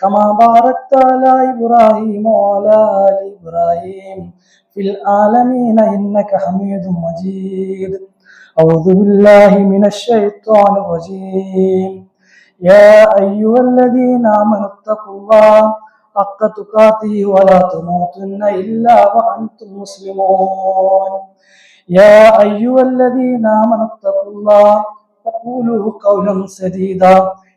كما باركت على إبراهيم وعلى آل إبراهيم في العالمين إنك حميد مجيد. أعوذ بالله من الشيطان الرجيم. يا أيها الذين آمنوا اتقوا الله حق تقاته ولا تموتن إلا وأنتم مسلمون. يا أيها الذين آمنوا اتقوا الله وقولوا قولا سديدا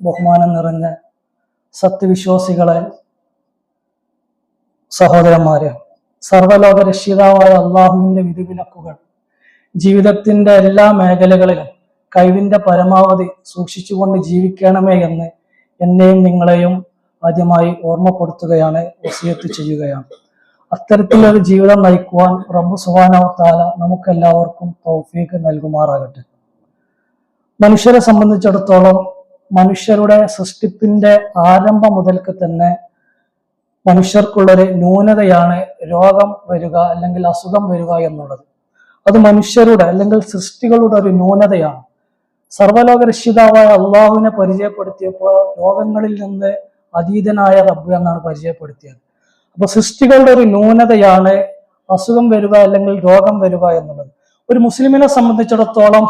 ബഹുമാനം നിറഞ്ഞ സത്യവിശ്വാസികളെ സഹോദരന്മാരെ സർവലോക രക്ഷിതാവായ അള്ളാഹുവിന്റെ വിധിവിലക്കുകൾ ജീവിതത്തിന്റെ എല്ലാ മേഖലകളിലും കഴിവിന്റെ പരമാവധി സൂക്ഷിച്ചുകൊണ്ട് ജീവിക്കണമേ എന്ന് എന്നെയും നിങ്ങളെയും ആദ്യമായി ഓർമ്മപ്പെടുത്തുകയാണ് വസിയത്ത് ചെയ്യുകയാണ്. അത്തരത്തിലൊരു ജീവിതം നയിക്കുവാൻ റബ്ബു സുബാനാവ് താല നമുക്കെല്ലാവർക്കും തൗഫീഖ് നൽകുമാറാകട്ടെ. മനുഷ്യരെ സംബന്ധിച്ചിടത്തോളം മനുഷ്യരുടെ സൃഷ്ടിപ്പിന്റെ ആരംഭം മുതൽക്ക് തന്നെ മനുഷ്യർക്കുള്ളൊരു ന്യൂനതയാണ് രോഗം വരിക അല്ലെങ്കിൽ അസുഖം വരിക എന്നുള്ളത്. അത് മനുഷ്യരുടെ അല്ലെങ്കിൽ സൃഷ്ടികളുടെ ഒരു ന്യൂനതയാണ്. സർവലോക രക്ഷിതാവായ അള്ളാഹുവിനെ പരിചയപ്പെടുത്തിയപ്പോൾ രോഗങ്ങളിൽ നിന്ന് അതീതനായ റബ്ബ് എന്നാണ് പരിചയപ്പെടുത്തിയത്. അപ്പൊ സൃഷ്ടികളുടെ ഒരു ന്യൂനതയാണ് അസുഖം വരിക അല്ലെങ്കിൽ രോഗം വരിക എന്നുള്ളത്. ഒരു മുസ്ലിമിനെ സംബന്ധിച്ചിടത്തോളം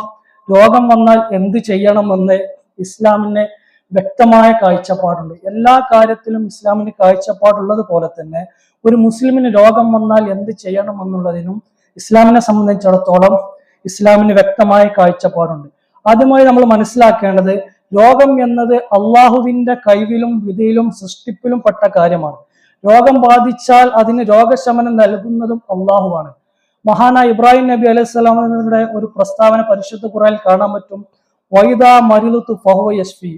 രോഗം വന്നാൽ എന്ത് ചെയ്യണമെന്ന് ഇസ്ലാമിന് വ്യക്തമായ കാഴ്ചപ്പാടുണ്ട്. എല്ലാ കാര്യത്തിലും ഇസ്ലാമിന് കാഴ്ചപ്പാടുള്ളത് പോലെ തന്നെ ഒരു മുസ്ലിമിന് രോഗം വന്നാൽ എന്ത് ചെയ്യണം എന്നുള്ളതിനും ഇസ്ലാമിനെ സംബന്ധിച്ചിടത്തോളം ഇസ്ലാമിന് വ്യക്തമായ കാഴ്ചപ്പാടുണ്ട്. ആദ്യമായി നമ്മൾ മനസ്സിലാക്കേണ്ടത് രോഗം എന്നത് അള്ളാഹുവിന്റെ കഴിവിലും വിധിയിലും സൃഷ്ടിപ്പിലും പെട്ട കാര്യമാണ്. രോഗം ബാധിച്ചാൽ അതിന് രോഗശമനം നൽകുന്നതും അള്ളാഹുവാണ്. മഹാനായ ഇബ്രാഹിം നബി അലൈഹി സ്വലാമിയുടെ ഒരു പ്രസ്താവന പരിശുദ്ധ ഖുറാനിൽ കാണാൻ പറ്റും. വൈദ മരുതു ഫഹുവ യസ്ഫി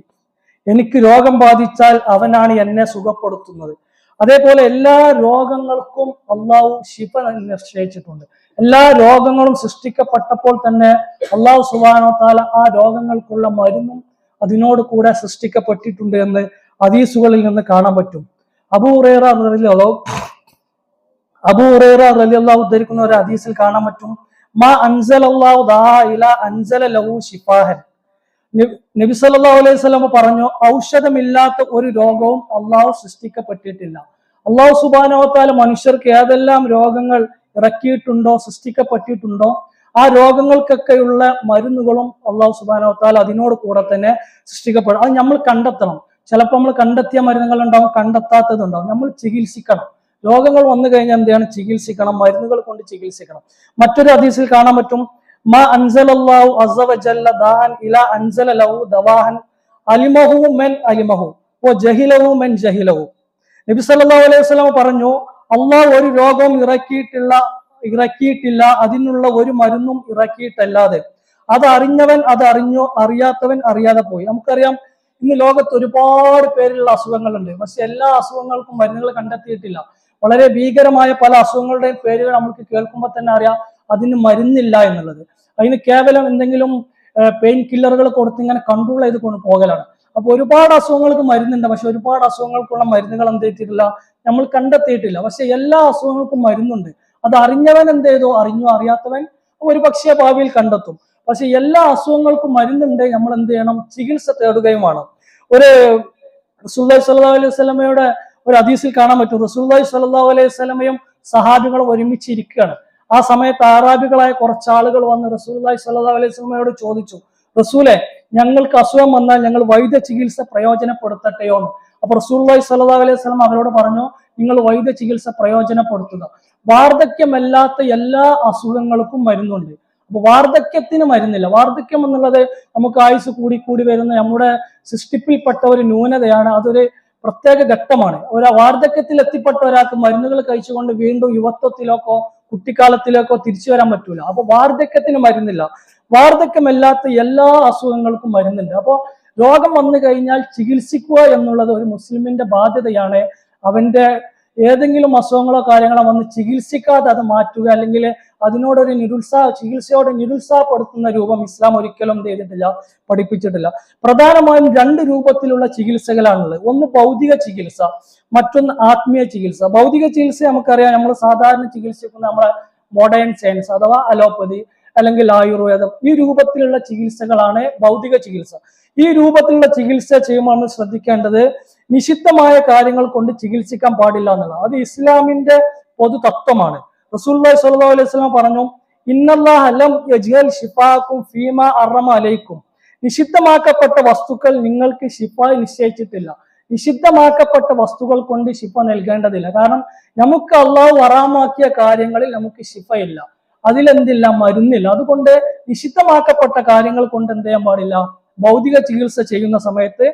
എനിക്ക് രോഗം ബാധിച്ചാൽ അവനാണ് എന്നെ സുഖപ്പെടുത്തുന്നത്. അതേപോലെ എല്ലാ രോഗങ്ങൾക്കും അള്ളാഹു ശിഫ നിശ്ചയിച്ചിട്ടുണ്ട്. എല്ലാ രോഗങ്ങളും സൃഷ്ടിക്കപ്പെട്ടപ്പോൾ തന്നെ അള്ളാഹു സുബാനോ താല ആ രോഗങ്ങൾക്കുള്ള മരുന്നും അതിനോട് കൂടെ സൃഷ്ടിക്കപ്പെട്ടിട്ടുണ്ട് എന്ന് അതീസുകളിൽ നിന്ന് കാണാൻ പറ്റും. അബൂറേറ റലിയോ അബൂറേറ റലിയല്ലാഹു ഉദ്ധരിക്കുന്ന ഒരു അതീസിൽ കാണാൻ പറ്റും. മാ അൻസൽ അള്ളാഹു ദാ ഇല അൻസല ലഹു ഷിഫാഹൻ നബി സല്ലല്ലാഹു അലൈഹി വസല്ലം പറഞ്ഞു ഔഷധമില്ലാത്ത ഒരു രോഗവും അള്ളാഹു സൃഷ്ടിക്കപ്പെട്ടിട്ടില്ല. അള്ളാഹു സുബാനോത്താൽ മനുഷ്യർക്ക് ഏതെല്ലാം രോഗങ്ങൾ ഇറക്കിയിട്ടുണ്ടോ സൃഷ്ടിക്കപ്പെട്ടിട്ടുണ്ടോ ആ രോഗങ്ങൾക്കൊക്കെയുള്ള മരുന്നുകളും അള്ളാഹു സുബാനോത്താൽ അതിനോട് കൂടെ തന്നെ സൃഷ്ടിക്കപ്പെടും. അത് നമ്മൾ കണ്ടെത്തണം. ചിലപ്പോൾ നമ്മൾ കണ്ടെത്തിയ മരുന്നുകൾ ഉണ്ടാവും കണ്ടെത്താത്തതുണ്ടാവും നമ്മൾ ചികിത്സിക്കണം. രോഗങ്ങൾ വന്നു കഴിഞ്ഞാൽ എന്താണ്? ചികിത്സിക്കണം മരുന്നുകൾ കൊണ്ട് ചികിത്സിക്കണം. മറ്റൊരു ഹദീസിൽ കാണാൻ പറ്റും. നബി സല്ലല്ലാഹു അലൈഹി വസല്ലം പറഞ്ഞു അള്ളാഹു ഒരു രോഗവും ഇറക്കിയിട്ടില്ല ഇറക്കിയിട്ടില്ല അതിനുള്ള ഒരു മരുന്നും ഇറക്കിയിട്ടല്ലാതെ. അത് അറിഞ്ഞവൻ അത് അറിഞ്ഞോ അറിയാത്തവൻ അറിയാതെ പോയി. നമുക്കറിയാം ഇന്ന് ലോകത്ത് ഒരുപാട് പേരിലുള്ള അസുഖങ്ങളുണ്ട്. പക്ഷെ എല്ലാ അസുഖങ്ങൾക്കും മരുന്നുകൾ കണ്ടെത്തിയിട്ടില്ല. വളരെ ഭീകരമായ പല അസുഖങ്ങളുടെയും പേരുകൾ നമുക്ക് കേൾക്കുമ്പോൾ തന്നെ അറിയാം അതിന് മരുന്നില്ല എന്നുള്ളത്. അതിന് കേവലം എന്തെങ്കിലും പെയിൻ കില്ലറുകൾ കൊടുത്ത് ഇങ്ങനെ കൺട്രോൾ ചെയ്ത് കൊണ്ട് പോകലാണ്. അപ്പൊ ഒരുപാട് അസുഖങ്ങൾക്ക് മരുന്നുണ്ട്. പക്ഷെ ഒരുപാട് അസുഖങ്ങൾക്കുള്ള മരുന്നുകൾ എന്ത് ചെയ്തിട്ടില്ല? നമ്മൾ കണ്ടെത്തിയിട്ടില്ല. പക്ഷെ എല്ലാ അസുഖങ്ങൾക്കും മരുന്നുണ്ട്. അത് അറിഞ്ഞവൻ എന്ത് ചെയ്തു? അറിഞ്ഞോ? അറിയാത്തവൻ ഒരു പക്ഷേ ഭാവിയിൽ കണ്ടെത്തും. പക്ഷെ എല്ലാ അസുഖങ്ങൾക്കും മരുന്നുണ്ട്. നമ്മൾ എന്ത് ചെയ്യണം? ചികിത്സ തേടുകയും വേണം. ഒരു റസൂല്ലി സല്ലാ അലൈഹി സ്വലമയുടെ ഒരു ഹദീസിൽ കാണാൻ പറ്റും. റസൂല്ലി സല്ലാ അലൈഹി സ്വലമയും സഹാബികളും ഒരുമിച്ച് ഇരിക്കുകയാണ് ആ സമയത്ത് ആറാബികളായ കുറച്ച് ആളുകൾ വന്ന് റസൂല്ലി സല്ലാ അലൈഹി സ്വലമയോട് ചോദിച്ചു റസൂലെ ഞങ്ങൾക്ക് അസുഖം വന്നാൽ ഞങ്ങൾ വൈദ്യ ചികിത്സ പ്രയോജനപ്പെടുത്തട്ടെയോ എന്ന്. അപ്പൊ റസൂല്ലായി സല്ലാ അലൈഹി സ്വലം അവരോട് പറഞ്ഞു നിങ്ങൾ വൈദ്യ ചികിത്സ പ്രയോജനപ്പെടുത്തുക. വാർദ്ധക്യമല്ലാത്ത എല്ലാ അസുഖങ്ങൾക്കും മരുന്നുണ്ട്. അപ്പൊ വാർദ്ധക്യത്തിന് മരുന്നില്ല. വാർദ്ധക്യം എന്നുള്ളത് നമുക്ക് ആയുസ് കൂടി കൂടി വരുന്ന നമ്മുടെ സൃഷ്ടിപ്പിൽപ്പെട്ട ഒരു ന്യൂനതയാണ്. അതൊരു പ്രത്യേക ഘട്ടമാണ്. ഒരു വാർദ്ധക്യത്തിൽ എത്തിപ്പെട്ട ഒരാൾക്ക് മരുന്നുകൾ കഴിച്ചുകൊണ്ട് വീണ്ടും യുവത്വത്തിലേക്കോ കുട്ടിക്കാലത്തിലേക്കോ തിരിച്ചു വരാൻ പറ്റൂല. അപ്പൊ വാർദ്ധക്യത്തിന് മരുന്നില്ല. വാർദ്ധക്യമല്ലാത്ത എല്ലാ അസുഖങ്ങൾക്കും മരുന്നുണ്ട്. അപ്പോൾ രോഗം വന്നു കഴിഞ്ഞാൽ ചികിത്സിക്കുക എന്നുള്ളത് ഒരു മുസ്ലിമിന്റെ ബാധ്യതയാണ്. അവന്റെ ഏതെങ്കിലും അസുഖങ്ങളോ കാര്യങ്ങളോ വന്ന് ചികിത്സിക്കാതെ അത് മാറ്റുക അല്ലെങ്കിൽ അതിനോടൊരു നിരുത്സാഹ ചികിത്സയോടെ നിരുത്സാഹപ്പെടുത്തുന്ന രൂപം ഇസ്ലാം ഒരിക്കലും ചെയ്തിട്ടില്ല പഠിപ്പിച്ചിട്ടില്ല. പ്രധാനമായും രണ്ട് രൂപത്തിലുള്ള ചികിത്സകളാണുള്ളത്. ഒന്ന് ഭൗതിക ചികിത്സ മറ്റൊന്ന് ആത്മീയ ചികിത്സ. ഭൗതിക ചികിത്സ നമുക്കറിയാം നമ്മൾ സാധാരണ ചികിത്സിക്കുന്ന നമ്മളെ മോഡേൺ സയൻസ് അഥവാ അലോപ്പതി അല്ലെങ്കിൽ ആയുർവേദം ഈ രൂപത്തിലുള്ള ചികിത്സകളാണ് ഭൗതിക ചികിത്സ. ഈ രൂപത്തിലുള്ള ചികിത്സ ചെയ്യുമ്പോൾ നമ്മൾ ശ്രദ്ധിക്കേണ്ടത് നിഷിദ്ധമായ കാര്യങ്ങൾ കൊണ്ട് ചികിത്സിക്കാൻ പാടില്ല എന്നുള്ളത് അത് ഇസ്ലാമിന്റെ പൊതു തത്വമാണ് റസൂല്ലി സല്ലാ അലൈഹി പറഞ്ഞു ഇന്നല്ലാഹ നിഷിദ്ധമാക്കപ്പെട്ട വസ്തുക്കൾ നിങ്ങൾക്ക് ഷിഫ നിശ്ചയിച്ചിട്ടില്ല. നിഷിദ്ധമാക്കപ്പെട്ട വസ്തുക്കൾ കൊണ്ട് ഷിഫ നൽകേണ്ടതില്ല. കാരണം നമുക്ക് അള്ളാഹു അറാമാക്കിയ കാര്യങ്ങളിൽ നമുക്ക് ശിഫയില്ല. അതിലെന്തില്ല? മരുന്നില്ല. അതുകൊണ്ട് നിഷിദ്ധമാക്കപ്പെട്ട കാര്യങ്ങൾ കൊണ്ട് എന്ത് ചെയ്യാൻ പാടില്ല? ഭൗതിക ചികിത്സ ചെയ്യുന്ന സമയത്ത്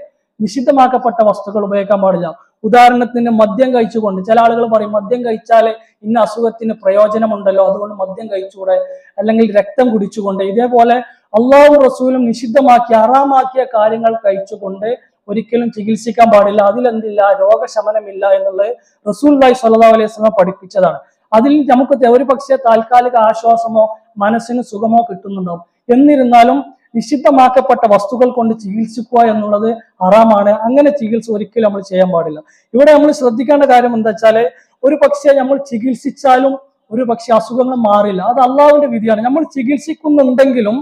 നിഷിദ്ധമാക്കപ്പെട്ട വസ്തുക്കൾ ഉപയോഗിക്കാൻ പാടില്ല. ഉദാഹരണത്തിന് മദ്യം കഴിച്ചുകൊണ്ട് ചില ആളുകൾ പറയും മദ്യം കഴിച്ചാൽ ഇന്ന അസുഖത്തിന് പ്രയോജനമുണ്ടല്ലോ അതുകൊണ്ട് മദ്യം കഴിച്ചുകൂടെ? അല്ലെങ്കിൽ രക്തം കുടിച്ചുകൊണ്ട്. ഇതേപോലെ അള്ളാഹു റസൂലും നിഷിദ്ധമാക്കി അറാമാക്കിയ കാര്യങ്ങൾ കഴിച്ചുകൊണ്ട് ഒരിക്കലും ചികിത്സിക്കാൻ പാടില്ല. അതിലെന്തില്ല? രോഗശമനമില്ല എന്നുള്ളത് റസൂൽ ഭായ് സല്ലാ അലൈഹി സ്വലം പഠിപ്പിച്ചതാണ്. അതിൽ നമുക്ക് ഒരു പക്ഷേ താൽക്കാലിക ആശ്വാസമോ മനസ്സിന് സുഖമോ കിട്ടുന്നുണ്ടാവും. എന്നിരുന്നാലും നിഷിദ്ധമാക്കപ്പെട്ട വസ്തുക്കൾ കൊണ്ട് ചികിത്സിക്കുക എന്നുള്ളത് അറാമാണ് അങ്ങനെ ചികിത്സ ഒരിക്കലും നമ്മൾ ചെയ്യാൻ പാടില്ല. ഇവിടെ നമ്മൾ ശ്രദ്ധിക്കേണ്ട കാര്യം എന്താ വെച്ചാൽ ഒരു പക്ഷേ നമ്മൾ ചികിത്സിച്ചാലും ഒരു പക്ഷെ അസുഖങ്ങൾ മാറില്ല. അത് അള്ളാഹുവിന്റെ വിധിയാണ്. നമ്മൾ ചികിത്സിക്കുന്നുണ്ടെങ്കിലും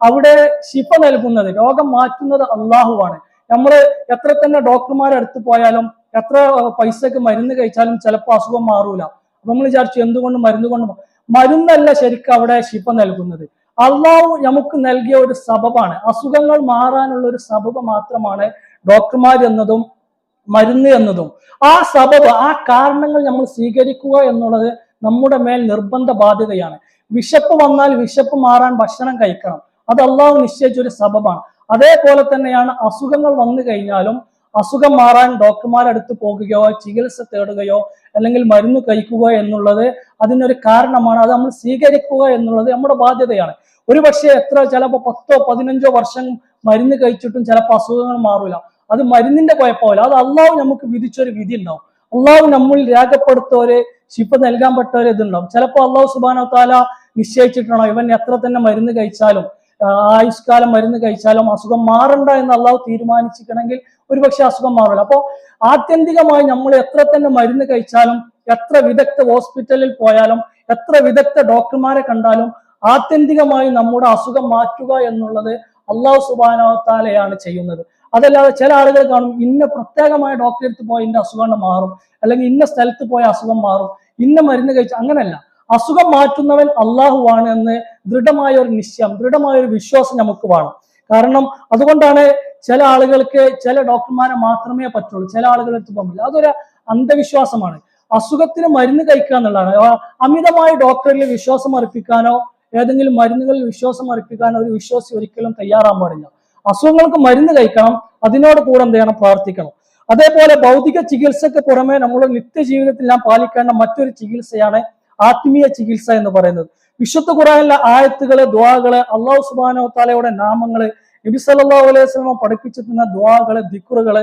അവിടെ ശിഫ നൽകുന്നത് രോഗം മാറ്റുന്നത് അള്ളാഹുവാണ്. നമ്മൾ എത്ര തന്നെ ഡോക്ടർമാരെ അടുത്ത് പോയാലും എത്ര പൈസക്ക് മരുന്ന് കഴിച്ചാലും ചിലപ്പോൾ അസുഖം മാറൂല. നമ്മൾ വിചാരിച്ചു എന്തുകൊണ്ട് മരുന്ന് കൊണ്ട് മരുന്നല്ല ശരിക്കും അവിടെ ശിഫ നൽകുന്നത്. അള്ളാഹു നമുക്ക് നൽകിയ ഒരു സബബാണ്. അസുഖങ്ങൾ മാറാനുള്ള ഒരു സബബ് മാത്രമാണ് ഡോക്ടർമാർ എന്നതും മരുന്ന് എന്നതും. ആ സബബ് ആ കാരണങ്ങൾ നമ്മൾ സ്വീകരിക്കുക എന്നുള്ളത് നമ്മുടെ മേൽ നിർബന്ധ ബാധ്യതയാണ്. വിശപ്പ് വന്നാൽ വിശപ്പ് മാറാൻ ഭക്ഷണം കഴിക്കണം. അത് അള്ളാഹു നിശ്ചയിച്ച ഒരു സബബാണ്. അതേപോലെ തന്നെയാണ് അസുഖങ്ങൾ വന്നു കഴിഞ്ഞാലും അസുഖം മാറാൻ ഡോക്ടർമാരുടെ അടുത്ത് പോകുകയോ ചികിത്സ തേടുകയോ അല്ലെങ്കിൽ മരുന്ന് കഴിക്കുക എന്നുള്ളത് അതിനൊരു കാരണമാണ്. അത് നമ്മൾ സ്വീകരിക്കുക എന്നുള്ളത് നമ്മുടെ ബാധ്യതയാണ്. ഒരു പക്ഷേ എത്ര ചിലപ്പോൾ പത്തോ പതിനഞ്ചോ വർഷം മരുന്ന് കഴിച്ചിട്ടും ചിലപ്പോൾ അസുഖങ്ങൾ മാറില്ല അത് മരുന്നിന്റെ കുഴപ്പമില്ല. അത് അള്ളാഹു നമുക്ക് വിധിച്ചൊരു വിധി ഉണ്ടാവും അള്ളാഹു നമ്മൾ രേഖപ്പെടുത്ത ശിപ്പ് നൽകാൻ ഒരു ഇതുണ്ടാവും. ചിലപ്പോൾ അള്ളാഹു സുബാനോ താല നിശ്ചയിച്ചിട്ടുണ്ടോ ഇവൻ എത്ര തന്നെ മരുന്ന് കഴിച്ചാലും ആയുഷ്കാലം മരുന്ന് കഴിച്ചാലും അസുഖം മാറണ്ട എന്ന് അള്ളാഹു തീരുമാനിച്ചിട്ടുണ്ടെങ്കിൽ ഒരുപക്ഷെ അസുഖം മാറില്ല അപ്പോൾ ആത്യന്തികമായി നമ്മൾ എത്ര തന്നെ മരുന്ന് കഴിച്ചാലും എത്ര വിദഗ്ധ ഹോസ്പിറ്റലിൽ പോയാലും എത്ര വിദഗ്ധ ഡോക്ടർമാരെ കണ്ടാലും ആത്യന്തികമായി നമ്മുടെ അസുഖം മാറ്റുക എന്നുള്ളത് അള്ളാഹു സുബാനോത്താലയാണ് ചെയ്യുന്നത്. അതല്ലാതെ ചില ആളുകൾ കാണും ഇന്ന പ്രത്യേകമായ ഡോക്ടറെ അടുത്ത് പോയി ഇന്ന അസുഖം മാറും അല്ലെങ്കിൽ ഇന്ന സ്ഥലത്ത് പോയ അസുഖം മാറും ഇന്ന മരുന്ന് കഴിച്ച അങ്ങനല്ല. അസുഖം മാറ്റുന്നവൻ അള്ളാഹുവാണ് എന്ന് ദൃഢമായ ഒരു നിശ്ചയം ദൃഢമായ ഒരു വിശ്വാസം നമുക്ക് വേണം. കാരണം അതുകൊണ്ടാണ് ചില ആളുകൾക്ക് ചില ഡോക്ടർമാരെ മാത്രമേ പറ്റുള്ളൂ. ചില ആളുകളെടുത്ത് പോകില്ല അതൊരു അന്ധവിശ്വാസമാണ്. അസുഖത്തിന് മരുന്ന് കഴിക്കുക എന്നുള്ളതാണ്. അമിതമായ ഡോക്ടറിൽ വിശ്വാസം അർപ്പിക്കാനോ ഏതെങ്കിലും മരുന്നുകളിൽ വിശ്വാസം അർപ്പിക്കാനോ ഒരു വിശ്വാസി ഒരിക്കലും തയ്യാറാൻ പാടില്ല. അസുഖങ്ങൾക്ക് മരുന്ന് കഴിക്കണം അതിനോട് കൂടെ എന്ത് ചെയ്യണം? പ്രാർത്ഥിക്കണം. അതേപോലെ ഭൗതിക ചികിത്സക്ക് പുറമെ നമ്മൾ നിത്യജീവിതത്തിൽ നാം പാലിക്കേണ്ട മറ്റൊരു ചികിത്സയാണ് ആത്മീയ ചികിത്സ എന്ന് പറയുന്നത്. വിശുദ്ധ ഖുറാനിലെ ആയത്തുകൾ ദ്വാകൾ അള്ളാഹു സുബാനോ താലയുടെ നാമങ്ങൾ നബി സല്ലല്ലാഹു അലൈഹി വസല്ലം പഠിപ്പിച്ചു ദ്വാകൾ ദിക്കുറുകൾ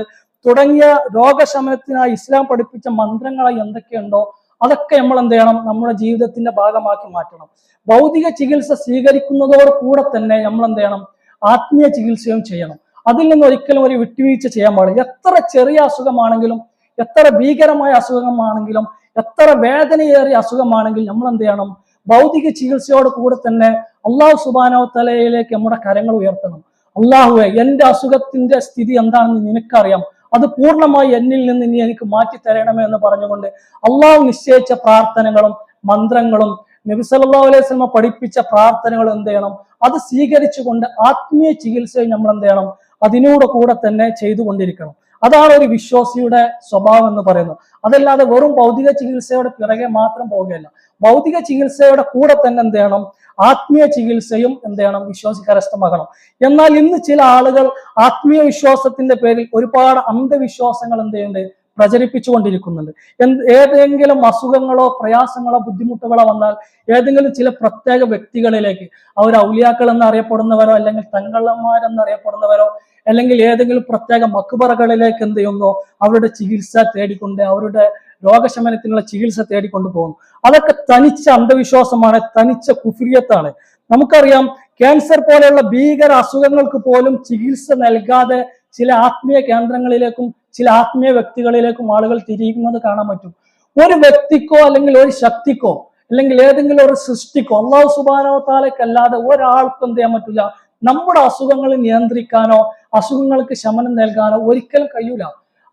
തുടങ്ങിയ രോഗശമനത്തിനായി ഇസ്ലാം പഠിപ്പിച്ച മന്ത്രങ്ങൾ എന്തൊക്കെയുണ്ടോ അതൊക്കെ നമ്മൾ എന്ത് ചെയ്യണം? നമ്മുടെ ജീവിതത്തിന്റെ ഭാഗമാക്കി മാറ്റണം. ഭൗതിക ചികിത്സ സ്വീകരിക്കുന്നതോട് കൂടെ തന്നെ നമ്മൾ എന്ത് ചെയ്യണം? ആത്മീയ ചികിത്സയും ചെയ്യണം. അതിൽ നിന്ന് ഒരിക്കലും ഒരു വിട്ടുവീഴ്ച ചെയ്യാൻ പാടില്ല. എത്ര ചെറിയ അസുഖമാണെങ്കിലും എത്ര ഭീകരമായ അസുഖമാണെങ്കിലും എത്ര വേദനയേറിയ അസുഖമാണെങ്കിലും നമ്മൾ എന്ത് ചെയ്യണം ഭൗതിക ചികിത്സയോട് കൂടെ തന്നെ അള്ളാഹു സുബാനോ തലയിലേക്ക് നമ്മുടെ കരങ്ങൾ ഉയർത്തണം. അള്ളാഹുവെ എന്റെ അസുഖത്തിന്റെ സ്ഥിതി എന്താണെന്ന് നിനക്കറിയാം. അത് പൂർണമായി എന്നിൽ നിന്ന് ഇനി എനിക്ക് മാറ്റി തരണമേ എന്ന് പറഞ്ഞുകൊണ്ട് അള്ളാഹു നിശ്ചയിച്ച പ്രാർത്ഥനകളും മന്ത്രങ്ങളും നബി സല്ലല്ലാഹു അലൈഹി സ്വലമ പഠിപ്പിച്ച പ്രാർത്ഥനകൾ എന്ത് ചെയ്യണം അത് സ്വീകരിച്ചുകൊണ്ട് ആത്മീയ ചികിത്സയും നമ്മൾ എന്ത് ചെയ്യണം അതിനോട് കൂടെ തന്നെ ചെയ്തുകൊണ്ടിരിക്കണം. അതാണ് ഒരു വിശ്വാസിയുടെ സ്വഭാവം എന്ന് പറയുന്നത്. അതല്ലാതെ വെറും ഭൗതിക ചികിത്സയുടെ പിറകെ മാത്രം പോവുകയല്ല. ഭൗതിക ചികിത്സയുടെ കൂടെ തന്നെ എന്ത് ചെയ്യണം? ആത്മീയ ചികിത്സയും എന്ത് ചെയ്യണം? വിശ്വാസി കരസ്ഥമാകണം എന്നാൽ ഇന്ന് ചില ആളുകൾ ആത്മീയ വിശ്വാസത്തിന്റെ പേരിൽ ഒരുപാട് അന്ധവിശ്വാസങ്ങൾ എന്ത് ചെയ്യുന്നുണ്ട്? പ്രചരിപ്പിച്ചുകൊണ്ടിരിക്കുന്നുണ്ട്. എന്ത് ഏതെങ്കിലും അസുഖങ്ങളോ പ്രയാസങ്ങളോ ബുദ്ധിമുട്ടുകളോ വന്നാൽ ഏതെങ്കിലും ചില പ്രത്യേക വ്യക്തികളിലേക്ക് അവർ ഔലിയാക്കൾ എന്നറിയപ്പെടുന്നവരോ അല്ലെങ്കിൽ തങ്ങളന്മാരെന്നറിയപ്പെടുന്നവരോ അല്ലെങ്കിൽ ഏതെങ്കിലും പ്രത്യേക മക്ബറകളിലേക്ക് എന്ത് ചെയ്യുന്നു? അവരുടെ ചികിത്സ തേടിക്കൊണ്ട് അവരുടെ രോഗശമനത്തിനുള്ള ചികിത്സ തേടിക്കൊണ്ട് പോകുന്നു. അതൊക്കെ തനിച്ച അന്ധവിശ്വാസമാണ് തനിച്ച കുഫിരിയത്താണ്. നമുക്കറിയാം ക്യാൻസർ പോലെയുള്ള ഭീകര അസുഖങ്ങൾക്ക് പോലും ചികിത്സ നൽകാതെ ചില ആത്മീയ കേന്ദ്രങ്ങളിലേക്കും ചില ആത്മീയ വ്യക്തികളിലേക്കും ആളുകൾ തിരിയുന്നത് കാണാൻ പറ്റും. ഒരു വ്യക്തിക്കോ അല്ലെങ്കിൽ ഒരു ശക്തിക്കോ അല്ലെങ്കിൽ ഏതെങ്കിലും ഒരു സൃഷ്ടിക്കോ അള്ളാഹു സുബാനോ താലക്കല്ലാതെ ഒരാൾക്കും എന്ത് ചെയ്യാൻ പറ്റില്ല നമ്മുടെ അസുഖങ്ങളെ നിയന്ത്രിക്കാനോ അസുഖങ്ങൾക്ക് ശമനം നൽകാനോ ഒരിക്കലും കഴിയൂല.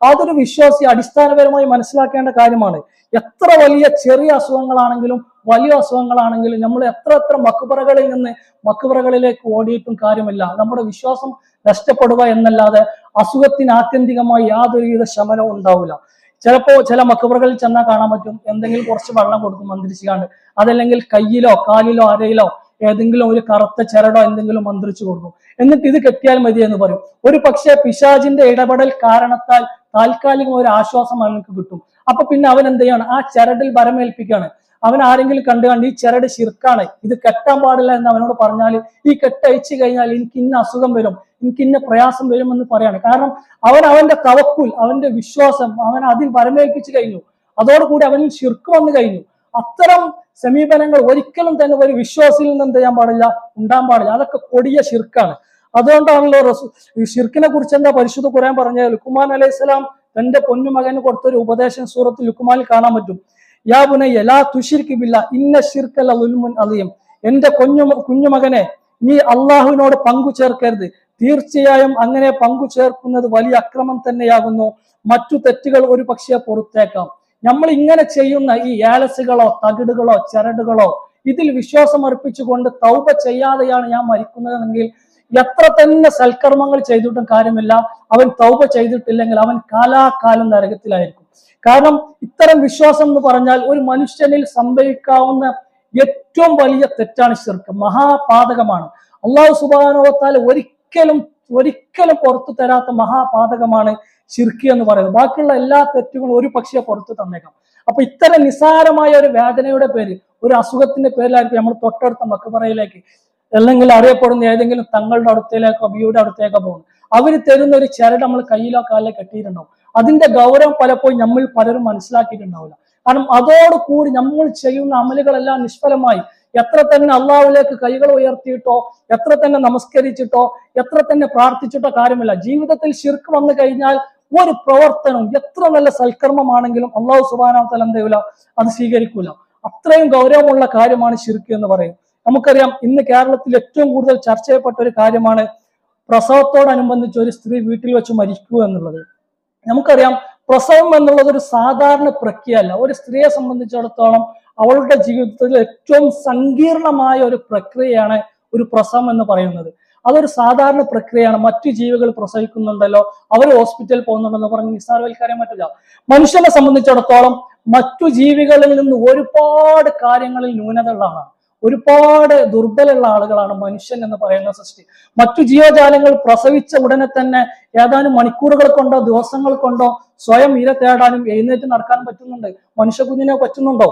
അതൊരു വിശ്വാസി അടിസ്ഥാനപരമായി മനസ്സിലാക്കേണ്ട കാര്യമാണ്. എത്ര വലിയ ചെറിയ അസുഖങ്ങളാണെങ്കിലും വലിയ അസുഖങ്ങളാണെങ്കിലും നമ്മൾ എത്ര എത്ര മക്കുപറകളിൽ നിന്ന് മക്കുപറകളിലേക്ക് ഓടിയിട്ടും കാര്യമില്ല. നമ്മുടെ വിശ്വാസം നഷ്ടപ്പെടുക എന്നല്ലാതെ അസുഖത്തിന് ആത്യന്തികമായി യാതൊരുവിധ ശമനവും ഉണ്ടാവില്ല. ചിലപ്പോ ചില മക്കുപറകളിൽ ചെന്നാൽ കാണാൻ പറ്റും. എന്തെങ്കിലും കുറച്ച് വെള്ളം കൊടുക്കും മന്ത്രിച്ചുകാണ്ട് അതല്ലെങ്കിൽ കയ്യിലോ കാലിലോ അരയിലോ ഏതെങ്കിലും ഒരു കറുത്ത ചരടോ എന്തെങ്കിലും മന്ത്രിച്ചു കൊടുക്കും. എന്നിട്ട് ഇത് കെട്ടിയാൽ മതി എന്ന് പറയും. ഒരു പക്ഷേ പിശാജിന്റെ ഇടപെടൽ കാരണത്താൽ താൽക്കാലികം ഒരു ആശ്വാസം അവനക്ക് കിട്ടും. അപ്പൊ പിന്നെ അവൻ എന്ത് ചെയ്യാണ്? ആ ചരടിൽ വരമേൽപ്പിക്കുകയാണ്. അവൻ ആരെങ്കിലും കണ്ടു കണ്ട് ഈ ചരട് ശിർക്കാണ്. ഇത് കെട്ടാൻ പാടില്ല എന്ന് അവനോട് പറഞ്ഞാൽ ഈ കെട്ടയച്ചു കഴിഞ്ഞാൽ എനിക്ക് ഇന്ന അസുഖം വരും എനിക്ക് ഇന്ന പ്രയാസം എന്ന് പറയാണ്. കാരണം അവൻ അവന്റെ തവക്കുൽ അവന്റെ വിശ്വാസം അവൻ അതിൽ വരമേൽപ്പിച്ചു കഴിഞ്ഞു. അതോടുകൂടി അവനിൽ ശിർക്ക് വന്നു കഴിഞ്ഞു. അത്തരം സമീപനങ്ങൾ ഒരിക്കലും തന്നെ ഒരു വിശ്വാസിയിൽ നിന്ന് എന്ത് ചെയ്യാൻ പാടില്ല ഉണ്ടാൻ പാടില്ല. അതൊക്കെ കൊടിയ ശിർക്കാണ്. അതുകൊണ്ടാണല്ലോ ഈ ഷിർക്കിനെ കുറിച്ച് എന്താ പരിശുദ്ധ ഖുർആൻ പറഞ്ഞത്? ലുക്കുമാൻ അലൈഹി സ്വലാം തന്റെ പൊന്നുമകന് കൊടുത്തൊരു ഉപദേശം സൂറത്ത് ലുക്കുമാനിൽ കാണാൻ പറ്റും. യാ പുനയ്യ ലാ തുഷിർക്ക് ബില്ല ഇന്ന ഷിർക്കല ഉൽമുൻ അലിയും എന്റെ കുഞ്ഞു കുഞ്ഞുമകനെ നീ അള്ളാഹുവിനോട് പങ്കു ചേർക്കരുത്. തീർച്ചയായും അങ്ങനെ പങ്കു ചേർക്കുന്നത് വലിയ അക്രമം തന്നെയാകുന്നു. മറ്റു തെറ്റുകൾ ഒരു പക്ഷേ പുറത്തേക്കാം. നമ്മൾ ഇങ്ങനെ ചെയ്യുന്ന ഈ ഏലസുകളോ തകിടുകളോ ചരടുകളോ ഇതിൽ വിശ്വാസം അർപ്പിച്ചുകൊണ്ട് തൗപ ചെയ്യാതെയാണ് ഞാൻ മരിക്കുന്നതെങ്കിൽ എത്ര തന്നെ സൽക്കർമ്മങ്ങൾ ചെയ്തിട്ടും കാര്യമില്ല. അവൻ തൗപ ചെയ്തിട്ടില്ലെങ്കിൽ അവൻ കാലാകാലം നരകത്തിലായിരിക്കും. കാരണം ഇത്തരം വിശ്വാസം എന്ന് പറഞ്ഞാൽ ഒരു മനുഷ്യനിൽ സംഭവിക്കാവുന്ന ഏറ്റവും വലിയ തെറ്റാണ് ശിർക്ക്. മഹാപാതകമാണ്. അള്ളാഹു സുബാനോത്താൽ ഒരിക്കലും ഒരിക്കലും പുറത്തു തരാത്ത മഹാപാതകമാണ് ശിർക്ക് എന്ന് പറയുന്നത്. ബാക്കിയുള്ള എല്ലാ തെറ്റുകളും ഒരു പക്ഷിയെ പുറത്ത് തന്നേക്കാം. അപ്പൊ ഇത്തരം നിസ്സാരമായ ഒരു വേദനയുടെ പേര് ഒരു അസുഖത്തിന്റെ പേരിലായിരിക്കും നമ്മൾ തൊട്ടടുത്ത മക്കപ്പറയിലേക്ക് അല്ലെങ്കിൽ അറിയപ്പെടുന്ന ഏതെങ്കിലും തങ്ങളുടെ അടുത്തേക്കോ ബിയുടെ അടുത്തേക്കോ പോകുന്നു അവർ തരുന്ന ഒരു ചരട് നമ്മൾ കയ്യിലോ കാലിലോ കെട്ടിയിട്ടുണ്ടാവും. അതിന്റെ ഗൗരവം പലപ്പോഴും നമ്മൾ പലരും മനസ്സിലാക്കിയിട്ടുണ്ടാവില്ല. കാരണം അതോടുകൂടി നമ്മൾ ചെയ്യുന്ന അമലുകളെല്ലാം നിഷ്ഫലമായി. എത്ര തന്നെ അള്ളാഹുലേക്ക് കൈകൾ ഉയർത്തിയിട്ടോ എത്ര തന്നെ നമസ്കരിച്ചിട്ടോ എത്ര തന്നെ പ്രാർത്ഥിച്ചിട്ടോ കാര്യമില്ല. ജീവിതത്തിൽ ശിർക്ക് വന്നു കഴിഞ്ഞാൽ ഒരു പ്രവർത്തനവും എത്ര നല്ല സൽക്കർമ്മമാണെങ്കിലും അള്ളാഹു സുബാനാത്തൽ എന്തെയ്യൂല? അത് സ്വീകരിക്കൂല. അത്രയും ഗൗരവമുള്ള കാര്യമാണ് ശിർക്ക് എന്ന് പറയും. നമുക്കറിയാം ഇന്ന് കേരളത്തിൽ ഏറ്റവും കൂടുതൽ ചർച്ച ചെയ്യപ്പെട്ട ഒരു കാര്യമാണ് പ്രസവത്തോടനുബന്ധിച്ച് ഒരു സ്ത്രീ വീട്ടിൽ വെച്ച് മരിക്കുക എന്നുള്ളത്. നമുക്കറിയാം പ്രസവം എന്നുള്ളത് ഒരു സാധാരണ പ്രക്രിയയല്ല. ഒരു സ്ത്രീയെ സംബന്ധിച്ചിടത്തോളം അവളുടെ ജീവിതത്തിൽ ഏറ്റവും സങ്കീർണമായ ഒരു പ്രക്രിയയാണ് ഒരു പ്രസവം എന്ന് പറയുന്നത്. അതൊരു സാധാരണ പ്രക്രിയയാണ്. മറ്റു ജീവികൾ പ്രസവിക്കുന്നുണ്ടല്ലോ അവർ ഹോസ്പിറ്റലിൽ പോകുന്നുണ്ടെന്ന് പറഞ്ഞ് നിസ്സാരവൽക്കാരം പറ്റില്ല മനുഷ്യനെ സംബന്ധിച്ചിടത്തോളം മറ്റു ജീവികളിൽ നിന്ന് ഒരുപാട് കാര്യങ്ങളിൽ ന്യൂനതകളാണ് ഒരുപാട് ദുർബലമുള്ള ആളുകളാണ് മനുഷ്യൻ എന്ന് പറയുന്ന സൃഷ്ടി. മറ്റു ജീവജാലങ്ങൾ പ്രസവിച്ച ഉടനെ തന്നെ ഏതാനും മണിക്കൂറുകൾ കൊണ്ടോ ദിവസങ്ങൾ കൊണ്ടോ സ്വയം ഇര തേടാനും എഴുന്നേറ്റ് നടക്കാനും പറ്റുന്നുണ്ട്. മനുഷ്യ കുഞ്ഞിനെ പറ്റുന്നുണ്ടോ?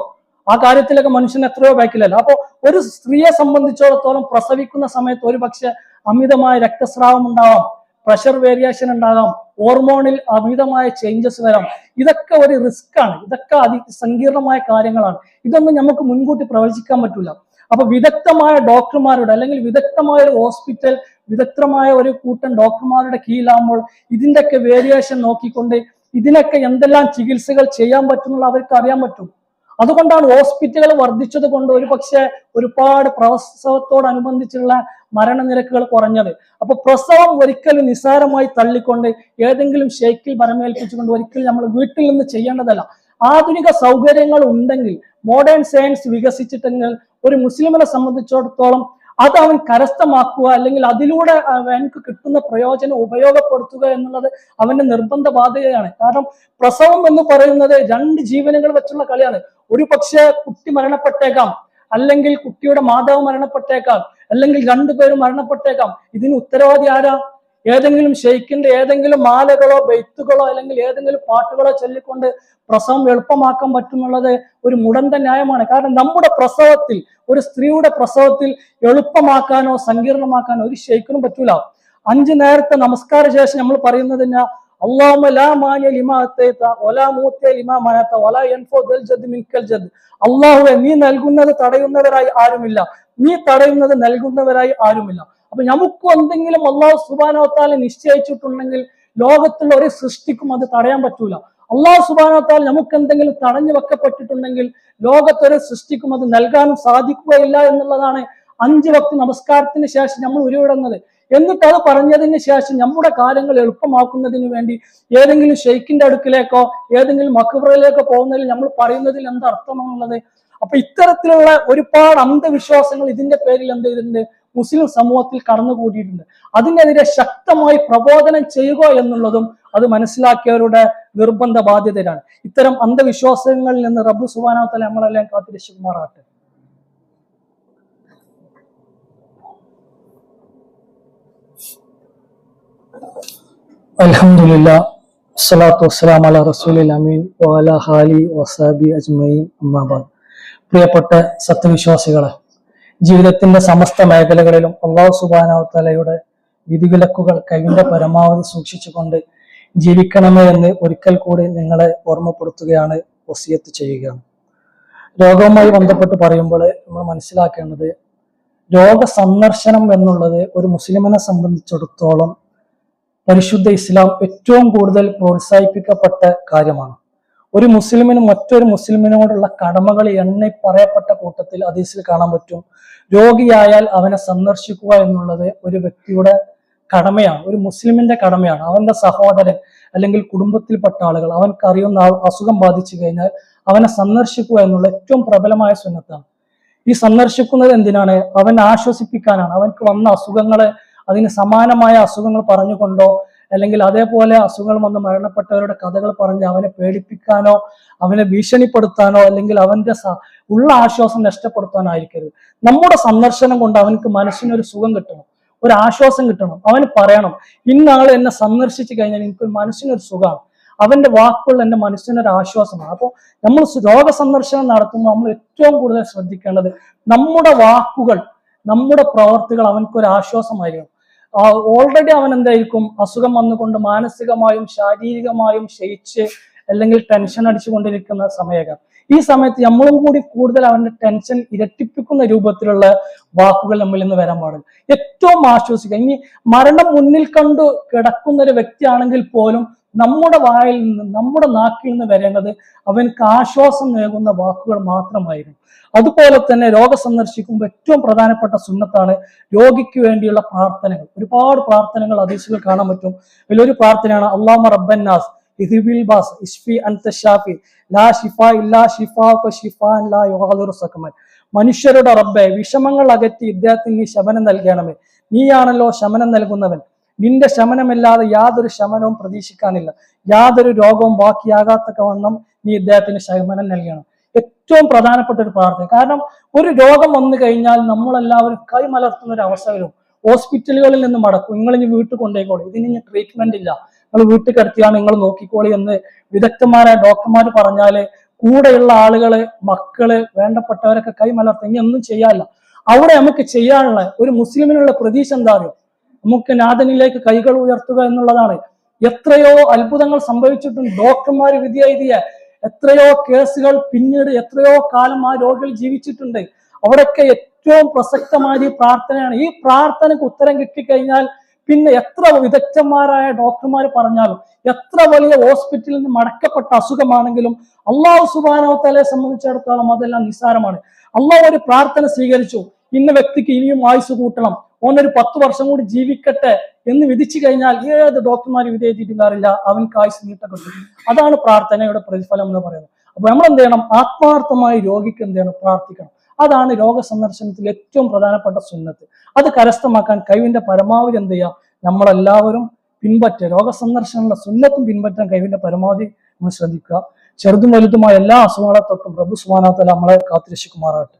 ആ കാര്യത്തിലൊക്കെ മനുഷ്യൻ എത്രയോ ബാക്കിലല്ല? അപ്പോ ഒരു സ്ത്രീയെ സംബന്ധിച്ചിടത്തോളം പ്രസവിക്കുന്ന സമയത്ത് ഒരു പക്ഷെ അമിതമായ രക്തസ്രാവം ഉണ്ടാവാം പ്രഷർ വേരിയേഷൻ ഉണ്ടാകാം ഹോർമോണിൽ അമിതമായ ചേഞ്ചസ് വരാം. ഇതൊക്കെ ഒരു റിസ്ക് ആണ്. ഇതൊക്കെ അതി സങ്കീർണമായ കാര്യങ്ങളാണ്. ഇതൊന്നും നമുക്ക് മുൻകൂട്ടി പ്രവചിക്കാൻ പറ്റില്ല അപ്പൊ വിദഗ്ധമായ ഡോക്ടർമാരുടെ അല്ലെങ്കിൽ വിദഗ്ധമായ ഒരു ഹോസ്പിറ്റൽ വിദഗ്ധമായ ഒരു കൂട്ടം ഡോക്ടർമാരുടെ കീഴിലാകുമ്പോൾ ഇതിന്റെയൊക്കെ വേരിയേഷൻ നോക്കിക്കൊണ്ട് ഇതിനൊക്കെ എന്തെല്ലാം ചികിത്സകൾ ചെയ്യാൻ പറ്റുന്നുള്ള അവർക്ക് അറിയാൻ പറ്റും. അതുകൊണ്ടാണ് ഹോസ്പിറ്റലുകൾ വർദ്ധിച്ചത് കൊണ്ട് ഒരു പക്ഷേ ഒരുപാട് പ്രസവത്തോടനുബന്ധിച്ചുള്ള മരണനിരക്കുകൾ കുറഞ്ഞത്. അപ്പൊ പ്രസവം ഒരിക്കലും നിസ്സാരമായി തള്ളിക്കൊണ്ട് ഏതെങ്കിലും ഷേക്കിൽ ഭരമേൽപ്പിച്ചുകൊണ്ട് ഒരിക്കലും നമ്മൾ വീട്ടിൽ നിന്ന് ചെയ്യേണ്ടതല്ല. ആധുനിക സൗകര്യങ്ങൾ ഉണ്ടെങ്കിൽ മോഡേൺ സയൻസ് വികസിച്ചിട്ടെങ്കിൽ ഒരു മുസ്ലിമിനെ സംബന്ധിച്ചിടത്തോളം അത് അവൻ കരസ്ഥമാക്കുക അല്ലെങ്കിൽ അതിലൂടെ അവനക്ക് കിട്ടുന്ന പ്രയോജനം ഉപയോഗപ്പെടുത്തുക എന്നുള്ളത് അവന്റെ നിർബന്ധ ബാധ്യതയാണ് കാരണം പ്രസവം എന്ന് പറയുന്നത് രണ്ട് ജീവനുകൾ വെച്ചുള്ള കളിയാണ്. ഒരു പക്ഷേ കുട്ടി മരണപ്പെട്ടേക്കാം. അല്ലെങ്കിൽ കുട്ടിയുടെ മാതാവ് മരണപ്പെട്ടേക്കാം. അല്ലെങ്കിൽ രണ്ടുപേരും മരണപ്പെട്ടേക്കാം. ഇതിന് ഉത്തരവാദി ആരാ? ഏതെങ്കിലും ഷെയ്ഖിന്റെ ഏതെങ്കിലും മാലകളോ ബെയ്ത്തുകളോ അല്ലെങ്കിൽ ഏതെങ്കിലും പാട്ടുകളോ ചൊല്ലിക്കൊണ്ട് പ്രസവം എളുപ്പമാക്കാൻ പറ്റുന്നുള്ളത് ഒരു മുടന്ത ന്യായമാണ്. കാരണം നമ്മുടെ പ്രസവത്തിൽ ഒരു സ്ത്രീയുടെ പ്രസവത്തിൽ എളുപ്പമാക്കാനോ സങ്കീർണമാക്കാനോ ഒരു ഷെയ്ഖിനും പറ്റൂല. അഞ്ചു നേരത്തെ നമസ്കാര ശേഷം നമ്മൾ പറയുന്നത് തന്നെ لا ലാ മാനിയ ലിമാ ولا വലാ لما منعت ولا വലാ ذا الجد ജദ് الجد അള്ളാഹുവെ നീ നൽകുന്നത് തടയുന്നവരായി ആരുമില്ല. നീ തടയുന്നത് നൽകുന്നവരായി ആരുമില്ല. അപ്പൊ നമുക്ക് എന്തെങ്കിലും അള്ളാഹു സുബാനോത്താലെ നിശ്ചയിച്ചിട്ടുണ്ടെങ്കിൽ ലോകത്തുള്ള ഒരു സൃഷ്ടിക്കും അത് തടയാൻ പറ്റൂല. അള്ളാഹു സുബാനോത്താൽ നമുക്ക് എന്തെങ്കിലും തടഞ്ഞു വെക്കപ്പെട്ടിട്ടുണ്ടെങ്കിൽ ലോകത്തൊരു സൃഷ്ടിക്കും അത് നൽകാനും സാധിക്കുകയില്ല എന്നുള്ളതാണ് അഞ്ച് വക്തി നമസ്കാരത്തിന് ശേഷം നമ്മൾ ഉരുവിടുന്നത്. എന്നിട്ട് അത് പറഞ്ഞതിന് ശേഷം നമ്മുടെ കാര്യങ്ങൾ എളുപ്പമാക്കുന്നതിന് വേണ്ടി ഏതെങ്കിലും ഷെയ്ഖിന്റെ അടുക്കിലേക്കോ ഏതെങ്കിലും മക്കുറയിലേക്കോ പോകുന്നതിൽ നമ്മൾ പറയുന്നതിൽ എന്തർത്ഥമാണുള്ളത് അപ്പൊ ഇത്തരത്തിലുള്ള ഒരുപാട് അന്ധവിശ്വാസങ്ങൾ ഇതിന്റെ പേരിൽ എന്ത് ചെയ്തിട്ടുണ്ട്? മുസ്ലിം സമൂഹത്തിൽ കടന്നുകൂടിയിട്ടുണ്ട്. അതിനെതിരെ ശക്തമായി പ്രബോധനം ചെയ്യുക എന്നുള്ളതും അത് മനസ്സിലാക്കിയവരുടെ നിർബന്ധ ബാധ്യതയാണ് ഇത്തരം അന്ധവിശ്വാസങ്ങളിൽ നിന്ന് റബ്ബു സുബാനാത്തല നമ്മളെല്ലാം കാത്തിരക്ഷിക്കുമാറാകട്ടെ. പ്രിയപ്പെട്ട സത്യവിശ്വാസികളെ ജീവിതത്തിന്റെ സമസ്ത മേഖലകളിലും അള്ളാഹു സുബാനാവത്തലയുടെ വിധിവിലക്കുകൾ കഴിഞ്ഞ പരമാവധി സൂക്ഷിച്ചുകൊണ്ട് ജീവിക്കണമേ എന്ന് ഒരിക്കൽ കൂടി നിങ്ങളെ ഓർമ്മപ്പെടുത്തുകയാണ് വസിയത്ത് ചെയ്യുകയാണ്. രോഗവുമായി ബന്ധപ്പെട്ട് പറയുമ്പോൾ നമ്മൾ മനസ്സിലാക്കേണ്ടത് രോഗ സന്ദർശനം എന്നുള്ളത് ഒരു മുസ്ലിമിനെ സംബന്ധിച്ചിടത്തോളം പരിശുദ്ധ ഇസ്ലാം ഏറ്റവും കൂടുതൽ പ്രോത്സാഹിപ്പിക്കപ്പെട്ട കാര്യമാണ്. ഒരു മുസ്ലിമിന് മറ്റൊരു മുസ്ലിമിനോടുള്ള കടമകൾ എണ്ണി പറയപ്പെട്ട കൂട്ടത്തിൽ അതീസിൽ കാണാൻ പറ്റും. രോഗിയായാൽ അവനെ സന്ദർശിക്കുക എന്നുള്ളത് ഒരു വ്യക്തിയുടെ കടമയാണ് ഒരു മുസ്ലിമിന്റെ കടമയാണ്. അവന്റെ സഹോദരൻ അല്ലെങ്കിൽ കുടുംബത്തിൽപ്പെട്ട ആളുകൾ അവൻക്ക് അറിയുന്ന ആൾ അസുഖം ബാധിച്ചു കഴിഞ്ഞാൽ അവനെ സന്ദർശിക്കുക എന്നുള്ള ഏറ്റവും പ്രബലമായ സുന്നത്താണ്. ഈ സന്ദർശിക്കുന്നത് എന്തിനാണ്? അവനെ ആശ്വസിപ്പിക്കാനാണ്. അവൻക്ക് വന്ന അസുഖങ്ങളെ അതിന് സമാനമായ അസുഖങ്ങൾ പറഞ്ഞുകൊണ്ടോ അല്ലെങ്കിൽ അതേപോലെ അസുഖങ്ങൾ വന്ന് മരണപ്പെട്ടവരുടെ കഥകൾ പറഞ്ഞ് അവനെ പേടിപ്പിക്കാനോ അവനെ ഭീഷണിപ്പെടുത്താനോ അല്ലെങ്കിൽ അവന്റെ ഉള്ള ആശ്വാസം നഷ്ടപ്പെടുത്താനോ ആയിരിക്കരുത് നമ്മുടെ സന്ദർശനം കൊണ്ട് അവനക്ക് മനസ്സിനൊരു സുഖം കിട്ടണം. ഒരു ആശ്വാസം കിട്ടണം. അവന് പറയണം ഇന്നാൾ എന്നെ സന്ദർശിച്ചു കഴിഞ്ഞാൽ എനിക്ക് മനസ്സിനൊരു സുഖമാണ്. അവന്റെ വാക്കുകൾ എന്റെ മനസ്സിനൊരു ആശ്വാസമാണ്. അപ്പോൾ നമ്മൾ രോഗ സന്ദർശനം നടത്തുമ്പോൾ നമ്മൾ ഏറ്റവും കൂടുതൽ ശ്രദ്ധിക്കേണ്ടത് നമ്മുടെ വാക്കുകൾ നമ്മുടെ പ്രവർത്തികൾ അവനക്കൊരു ആശ്വാസമായിരിക്കും ഓൾറെഡി അവൻ എന്തായിരിക്കും? അസുഖം വന്നുകൊണ്ട് മാനസികമായും ശാരീരികമായും ക്ഷയിച്ച് അല്ലെങ്കിൽ ടെൻഷൻ അടിച്ചുകൊണ്ടിരിക്കുന്ന സമയകം ഈ സമയത്ത് നമ്മളും കൂടി കൂടുതൽ അവന്റെ ടെൻഷൻ ഇരട്ടിപ്പിക്കുന്ന രൂപത്തിലുള്ള വാക്കുകൾ നമ്മളിൽ നിന്ന് വരാൻ പാടില്ല. ഏറ്റവും ആശ്വസിക്കുക. ഇനി മരണം മുന്നിൽ കണ്ടു കിടക്കുന്ന ഒരു വ്യക്തിയാണെങ്കിൽ പോലും നമ്മുടെ വായിൽ നിന്ന് നമ്മുടെ നാക്കിൽ നിന്ന് വരേണ്ടത് അവനക്ക് ആശ്വാസം നൽകുന്ന വാക്കുകൾ മാത്രമായിരുന്നു. അതുപോലെ തന്നെ രോഗ സന്ദർശിക്കുമ്പോൾ ഏറ്റവും പ്രധാനപ്പെട്ട സുന്നത്താണ് രോഗിക്ക് വേണ്ടിയുള്ള പ്രാർത്ഥനകൾ. ഒരുപാട് പ്രാർത്ഥനകൾ അതീശികൾ കാണാൻ പറ്റും. വലിയൊരു പ്രാർത്ഥനയാണ് അള്ളാമ റബ്ബന്നാസ് ബാസ് ഇഷ്ഫി അൻത ഷാഫി ലാ ഇല്ലാ ഷിഫാ ഷിഫാൻ ലാ മനുഷ്യരുടെ റബ്ബെ വിഷമങ്ങൾ അകറ്റി ഇദ്ദേഹത്തിന് നീ ശമനം നൽകണമേ. നീയാണല്ലോ ശമനം നൽകുന്നവൻ. നിന്റെ ശമനമില്ലാതെ യാതൊരു ശമനവും പ്രതീക്ഷിക്കാനില്ല. യാതൊരു രോഗവും ബാക്കിയാകാത്തക്കവണ്ണം നീ ഇദ്ദേഹത്തിന് ശമനം നൽകണം. ഏറ്റവും പ്രധാനപ്പെട്ട ഒരു പ്രാർത്ഥന. കാരണം ഒരു രോഗം വന്നു കഴിഞ്ഞാൽ നമ്മളെല്ലാവരും കൈമലർത്തുന്ന ഒരു അവസ്ഥ വരും. ഹോസ്പിറ്റലുകളിൽ നിന്ന് മടക്കും. നിങ്ങൾ ഇനി വീട്ടിൽ കൊണ്ടുപോയിക്കോളൂ. ഇതിന് ഇനി ട്രീറ്റ്മെന്റ് ഇല്ല. നിങ്ങൾ വീട്ടിൽ കിടത്തിയാണ് നിങ്ങൾ നോക്കിക്കോളി എന്ന് വിദഗ്ധന്മാരായ ഡോക്ടർമാർ പറഞ്ഞാൽ കൂടെയുള്ള ആളുകൾ മക്കൾ വേണ്ടപ്പെട്ടവരൊക്കെ കൈമലർത്തും ഇനി ഒന്നും ചെയ്യാനില്ല. അവിടെ നമുക്ക് ചെയ്യാനുള്ള ഒരു മുസ്ലിമിനുള്ള പ്രതീക്ഷ എന്താ അറിയോ? നമുക്ക് നാഥനിലേക്ക് കൈകൾ ഉയർത്തുക എന്നുള്ളതാണ്. എത്രയോ അത്ഭുതങ്ങൾ സംഭവിച്ചിട്ടുണ്ട്. ഡോക്ടർമാർ വിധി എഴുതിയ എത്രയോ കേസുകൾ പിന്നീട് എത്രയോ കാലം ആ രോഗികൾ ജീവിച്ചിട്ടുണ്ട്. അവിടെയൊക്കെ ഏറ്റവും പ്രസക്തമായ ഈ പ്രാർത്ഥനയാണ്. ഈ പ്രാർത്ഥനയ്ക്ക് ഉത്തരം കിട്ടിക്കഴിഞ്ഞാൽ പിന്നെ എത്ര വിദഗ്ധന്മാരായ ഡോക്ടർമാർ പറഞ്ഞാലും എത്ര വലിയ ഹോസ്പിറ്റലിൽ നിന്ന് മടക്കപ്പെട്ട അസുഖമാണെങ്കിലും അള്ളാഹു സുബാനോത്തലയെ സംബന്ധിച്ചിടത്തോളം അതെല്ലാം നിസ്സാരമാണ്. അള്ളാഹു ഒരു പ്രാർത്ഥന സ്വീകരിച്ചു. ഇന്ന വ്യക്തിക്ക് ഇനിയും ആയുസ് കൂട്ടണം. ഓനൊരു പത്ത് വർഷം കൂടി ജീവിക്കട്ടെ എന്ന് വിധിച്ചു കഴിഞ്ഞാൽ ഏത് ഡോക്ടർമാർ വിധേയിച്ചിട്ടും അവൻ ആയുസ് നീട്ടപ്പെട്ടു. അതാണ് പ്രാർത്ഥനയുടെ പ്രതിഫലം എന്ന് പറയുന്നത്. അപ്പൊ നമ്മൾ എന്ത് ചെയ്യണം? ആത്മാർത്ഥമായി രോഗിക്ക് എന്ത് ചെയ്യണം? പ്രാർത്ഥിക്കണം. അതാണ് രോഗ സന്ദർശനത്തിൽ ഏറ്റവും പ്രധാനപ്പെട്ട സുന്നത്ത്. അത് കരസ്ഥമാക്കാൻ കഴിവിന്റെ പരമാവധി എന്ത് ചെയ്യുക? നമ്മളെല്ലാവരും പിൻപറ്റുക രോഗസന്ദർശനമുള്ള സുന്നത്തും പിൻപറ്റാൻ കഴിവിന്റെ പരമാവധി നമ്മൾ ശ്രദ്ധിക്കുക. ചെറുതും വലുതുമായ എല്ലാ അസുഖങ്ങളെ തൊട്ടും പ്രഭു സുമാനത്തല നമ്മളെ കാത്തിരക്ഷിക്കുമാറാകട്ടെ.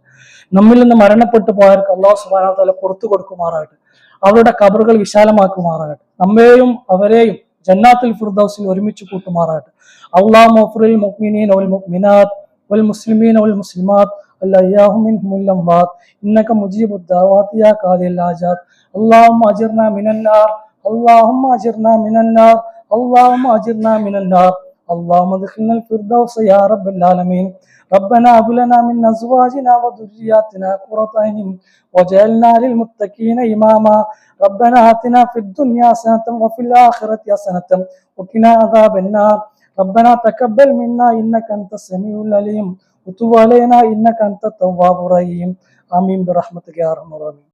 നമ്മിൽ നിന്ന് മരണപ്പെട്ടു പോയവർക്ക് അള്ളാഹു സുബാനാത്തല പുറത്തു കൊടുക്കുമാറാകട്ടെ അവരുടെ കബറുകൾ വിശാലമാക്കുമാറാകട്ടെ നമ്മെയും അവരെയും ജന്നാത്തുൽ ഫിർദൗസിൽ ഒരുമിച്ച് കൂട്ടുമാറാകട്ടെ അള്ളാഹ് മഫ്റിൽ മുഅ്മിനീന വൽ മുഅ്മിനാത്ത് വൽ മുസ്ലിമീന വൽ മുസ്ലിമാത്ത് والأياه منهم الأموات إنك مجيب الدعوات يا قاضي الحاجات اللهم أجرنا من النار اللهم أجرنا من النار اللهم أجرنا من النار اللهم ادخلنا الفردوس يا رب العالمين. ربنا هب لنا من أزواجنا وذرياتنا قرة أعين وجعلنا للمتقين إماما. ربنا آتنا في الدنيا حسنة وفي الآخرة حسنة وقنا عذاب النار. ربنا تقبل منا إنك أنت السميع العليم. وتب علينا إنك أنت التواب الرحيم. آمين برحمتك يا أرحم الراحمين.